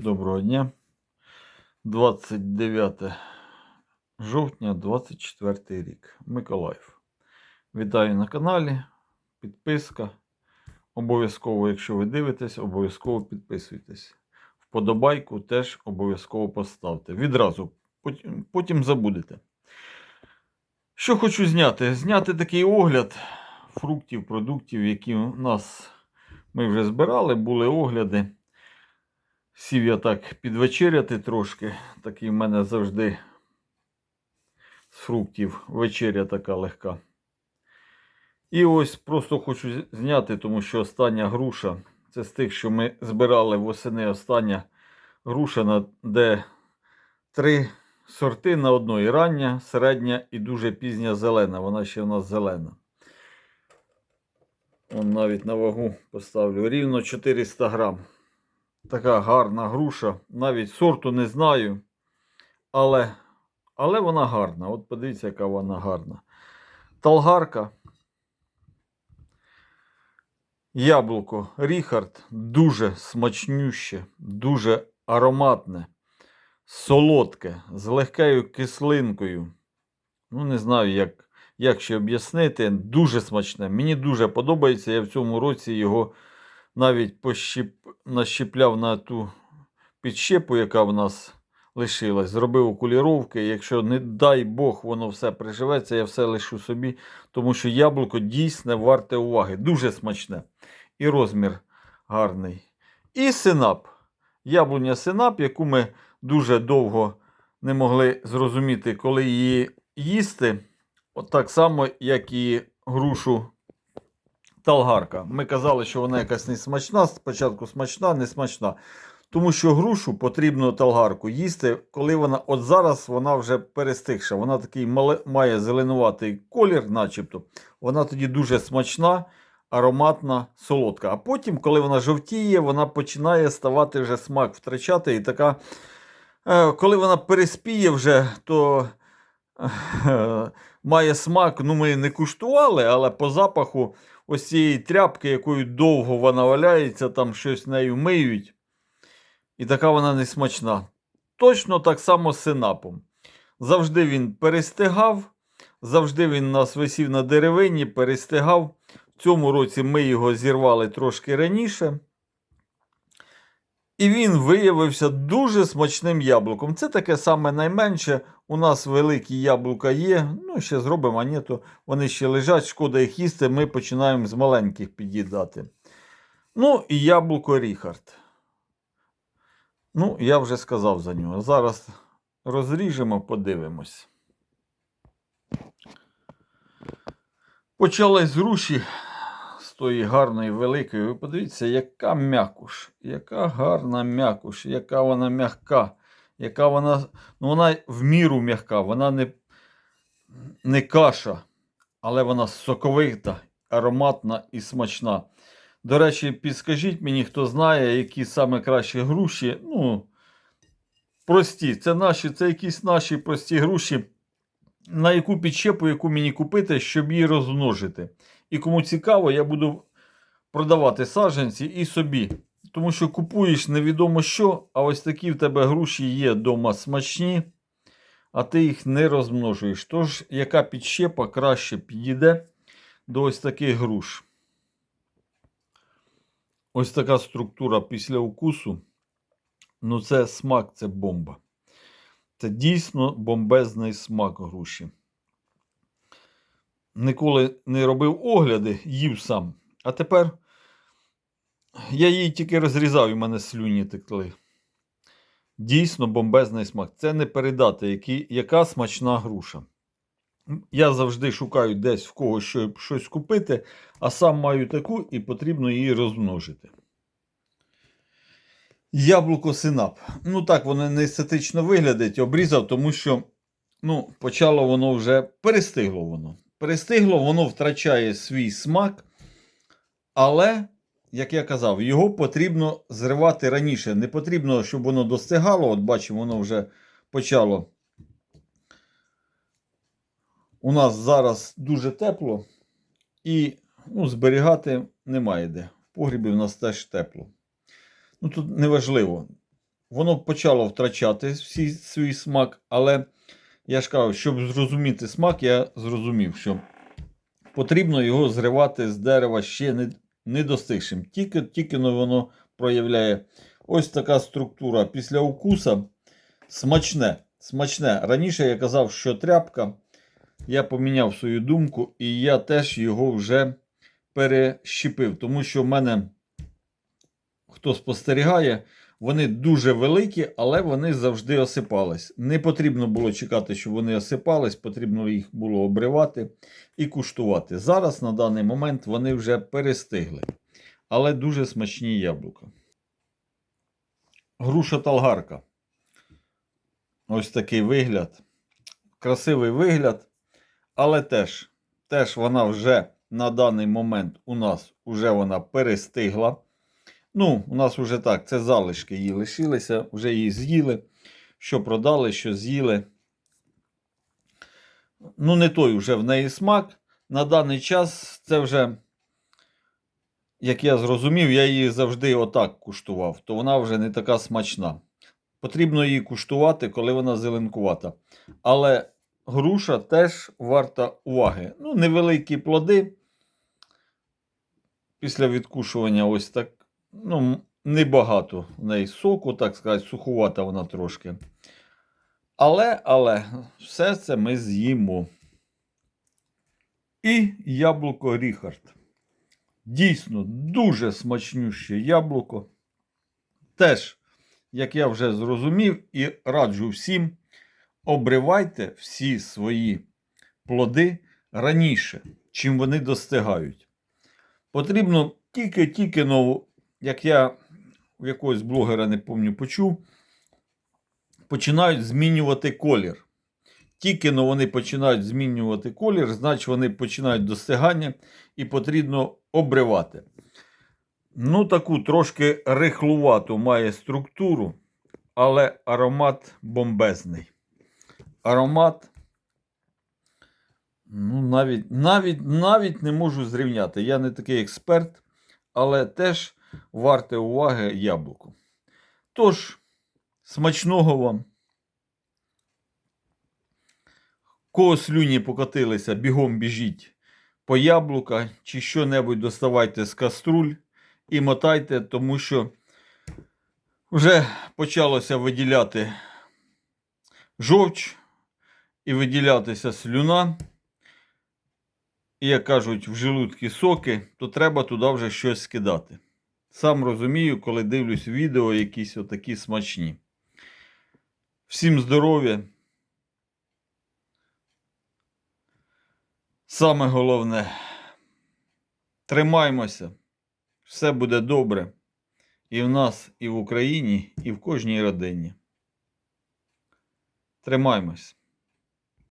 Доброго дня. 29 жовтня 24 рік. Миколаїв. Вітаю на каналі. Підписка. Обов'язково, якщо ви дивитесь, обов'язково підписуйтесь. Вподобайку теж обов'язково поставте. Відразу, потім, потім забудете. Що хочу зняти? Зняти такий огляд фруктів, продуктів, які у нас ми вже збирали, були огляди. Сів я так підвечеряти трошки. Такий в мене завжди з фруктів вечеря така легка. І ось просто хочу зняти, тому що остання груша це з тих, що ми збирали восени. Остання груша, де три сорти на одної рання, середня і дуже пізня зелена. Вона ще в нас зелена. Он навіть на вагу поставлю. Рівно 400 грам. Така гарна груша. Навіть сорту не знаю. Але, але вона гарна. От подивіться, яка вона гарна. Талгарка. Яблуко Ріхард дуже смачнюще, дуже ароматне, солодке, з легкою кислинкою. Ну, не знаю, як, як ще об'яснити. Дуже смачне. Мені дуже подобається. Я в цьому році його навіть пощіп... нащіпляв на ту підщепу, яка в нас лишилась. Зробив окуліровки. Якщо, не дай Бог, воно все приживеться, я все лишу собі, тому що яблуко дійсно варте уваги. Дуже смачне. І розмір гарний. І синап. Яблуня синап, яку ми дуже довго не могли зрозуміти, коли її їсти. От так само, як і грушу талгарка. Ми казали, що вона якась не смачна, спочатку смачна, не смачна. Тому що грушу потрібно талгарку їсти, коли вона от зараз вона вже перестигша. Вона такий має зеленуватий колір, начебто. Вона тоді дуже смачна, ароматна, солодка. А потім, коли вона жовтіє, вона починає ставати вже смак втрачати. І така, е, коли вона переспіє вже, то е, має смак. Ну, ми не куштували, але по запаху ось цієї тряпки, якою довго вона валяється, там щось нею миють. І така вона несмачна. Точно так само з синапом. Завжди він перестигав, завжди він нас висів на деревині, перестигав. В цьому році ми його зірвали трошки раніше. І він виявився дуже смачним яблуком. Це таке саме найменше. У нас великі яблука є. Ну, ще зробимо, а ні, вони ще лежать, шкода їх їсти. Ми починаємо з маленьких під'їдати. Ну, і яблуко Ріхард. Ну, я вже сказав за нього. Зараз розріжемо, подивимось. Почали з груші з тої гарної великої. Ви подивіться, яка м'якуш, яка гарна м'якуш, яка вона м'яка, яка вона. Ну, вона в міру м'яка, вона не, не каша, але вона соковита, ароматна і смачна. До речі, підскажіть мені, хто знає, які саме кращі груші. Ну, прості, це наші, це якісь наші прості груші. На яку підщепу, яку мені купити, щоб її розмножити. І кому цікаво, я буду продавати саджанці і собі. Тому що купуєш невідомо що, а ось такі в тебе груші є вдома смачні, а ти їх не розмножуєш. Тож, яка підщепа краще підійде до ось таких груш? Ось така структура після укусу. Ну, це смак, це бомба. Це дійсно бомбезний смак груші. Ніколи не робив огляди, їв сам. А тепер я її тільки розрізав і в мене слюні текли. Дійсно бомбезний смак. Це не передати, який, яка смачна груша. Я завжди шукаю десь в когось що- щось купити, а сам маю таку і потрібно її розмножити. Яблуко синап. Ну так, воно не естетично виглядить. Обрізав, тому що ну, почало воно вже перестигло воно. Перестигло, воно втрачає свій смак. Але, як я казав, його потрібно зривати раніше. Не потрібно, щоб воно достигало. От бачимо, воно вже почало. У нас зараз дуже тепло. І ну, зберігати немає де. В погрібі в нас теж тепло. Ну тут неважливо. воно почало втрачати всі, свій смак, але я ж кажу, щоб зрозуміти смак, я зрозумів, що потрібно його зривати з дерева ще не, не достигшим. Тільки, тільки воно проявляє ось така структура. Після укуса смачне. Смачне. Раніше я казав, що тряпка. Я поміняв свою думку, і я теж його вже перещепив, тому що в мене, хто спостерігає, вони дуже великі, але вони завжди осипались. Не потрібно було чекати, щоб вони осипались, потрібно їх було обривати і куштувати. Зараз, на даний момент, вони вже перестигли. Але дуже смачні яблука. Груша талгарка. Ось такий вигляд. Красивий вигляд. Але теж, теж вона вже на даний момент у нас вже вона перестигла. Ну, у нас вже так, це залишки її лишилися, вже її з'їли. Що продали, що з'їли. Ну, не той вже в неї смак. На даний час це вже, як я зрозумів, я її завжди отак куштував, то вона вже не така смачна. Потрібно її куштувати, коли вона зеленкувата. Але груша теж варта уваги. Ну, невеликі плоди. Після відкушування ось так. Ну, небагато в неї соку, так сказати, сухувата вона трошки. Але, але, все це ми з'їмо. І яблуко Ріхард. Дійсно, дуже смачнюще яблуко. Теж, як я вже зрозумів і раджу всім, обривайте всі свої плоди раніше, чим вони достигають. Потрібно тільки-тільки як я у якогось блогера не пам'ятаю, почув, починають змінювати колір. Тільки но вони починають змінювати колір, значить вони починають достигання і потрібно обривати. Ну, таку трошки рихлувату має структуру, але аромат бомбезний. Аромат. Ну, навіть, навіть, навіть не можу зрівняти. Я не такий експерт, але теж варте уваги яблуко. Тож, смачного вам. Кого слюні покотилися, бігом біжіть по яблука чи що-небудь доставайте з каструль і мотайте, тому що вже почалося виділяти жовч і виділятися слюна. І, як кажуть, в желудки соки, то треба туди вже щось скидати. Сам розумію, коли дивлюсь відео якісь отакі смачні. Всім здоров'я. Саме головне, тримаймося, все буде добре. І в нас, і в Україні, і в кожній родині. Тримаймось.